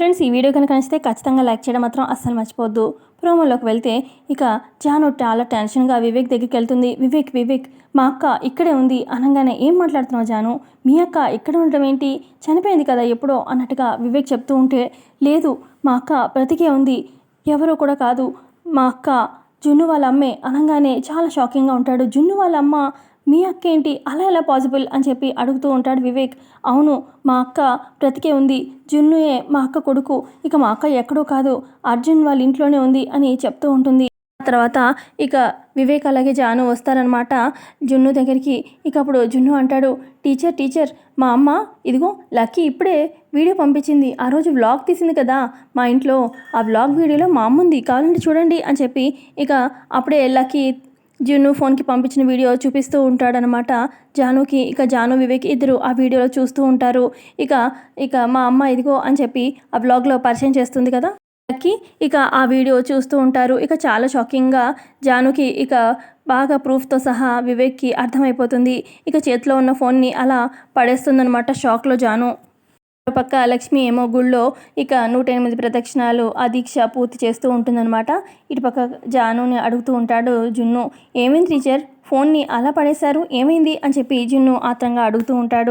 Friends ఈ video కనుక నచ్చితే ఖచ్చితంగా లైక్ చేయడం మాత్రం అస్సలు మర్చిపోవద్దు. ప్రోమోలోకి వెళ్తే ఇక జాను చాలా టెన్షన్గా వివేక్ దగ్గరికి వెళ్తుంది. వివేక్ వివేక్ మా అక్క ఇక్కడే ఉంది. అనగానే ఏం మాట్లాడుతున్నావు జాను? మీ అక్క ఇక్కడ ఉండడం ఏంటి? చనిపోయింది కదా ఎప్పుడో అన్నట్టుగా వివేక్ చెప్తూ ఉంటే లేదు మా అక్క బ్రతికే ఉంది. ఎవరో కూడా కాదు. మా అక్క జున్ను వాళ్ళ అమ్మే. అనగానే చాలా షాకింగ్గా ఉంటాడు. జున్ను వాళ్ళ అమ్మ మీ అక్క ఏంటి? అలా ఎలా పాసిబుల్? అని చెప్పి అడుగుతూ ఉంటాడు వివేక్. అవును మా అక్క బ్రతికే ఉంది. జున్నుయే మా అక్క కొడుకు. ఇక మా అక్క ఎక్కడో కాదు. అర్జున్ వాళ్ళ ఇంట్లోనే ఉంది అని చెప్తూ ఉంటుంది. ఆ తర్వాత ఇక వివేక్ అలాగే జాను వస్తారనమాట జున్ను దగ్గరికి. ఇక అప్పుడు జున్ను అంటాడు టీచర్ టీచర్ మా అమ్మ ఇదిగో లక్కీ ఇప్పుడే వీడియో పంపించింది. ఆ రోజు వ్లాగ్ తీసింది కదా మా ఇంట్లో. ఆ వ్లాగ్ వీడియోలో మా అమ్మ ఉంది కావాలంటే చూడండి అని చెప్పి ఇక అప్పుడే లక్కీ జున్ను ఫోన్కి పంపించిన వీడియో చూపిస్తూ ఉంటాడనమాట జానుకి ఇక జాను వివేక్ ఇద్దరు ఆ వీడియోలో చూస్తూ ఉంటారు. ఇక ఇక మా అమ్మ ఇదిగో అని చెప్పి ఆ బ్లాగ్లో పరిచయం చేస్తుంది కదా? కి ఇక ఆ వీడియో చూస్తూ ఉంటారు. ఇక చాలా షాకింగ్గా జానుకి ఇక బాగా ప్రూఫ్తో సహా వివేక్కి అర్థమైపోతుంది. ఇక చేతిలో ఉన్న ఫోన్ని అలా పడేస్తుందనమాట షాక్లో జాను. మరో పక్క లక్ష్మి ఏమో గుళ్ళో ఇక నూట ఎనిమిది ప్రదక్షిణాలు ఆ దీక్ష పూర్తి చేస్తూ ఉంటుందన్నమాట. ఇటుపక్క జానుని అడుగుతూ ఉంటాడు జున్ను. ఏమైంది టీచర్? ఫోన్ని అలా పడేశారు? ఏమైంది? అని చెప్పి జున్ను ఆత్రంగా అడుగుతూ ఉంటాడు.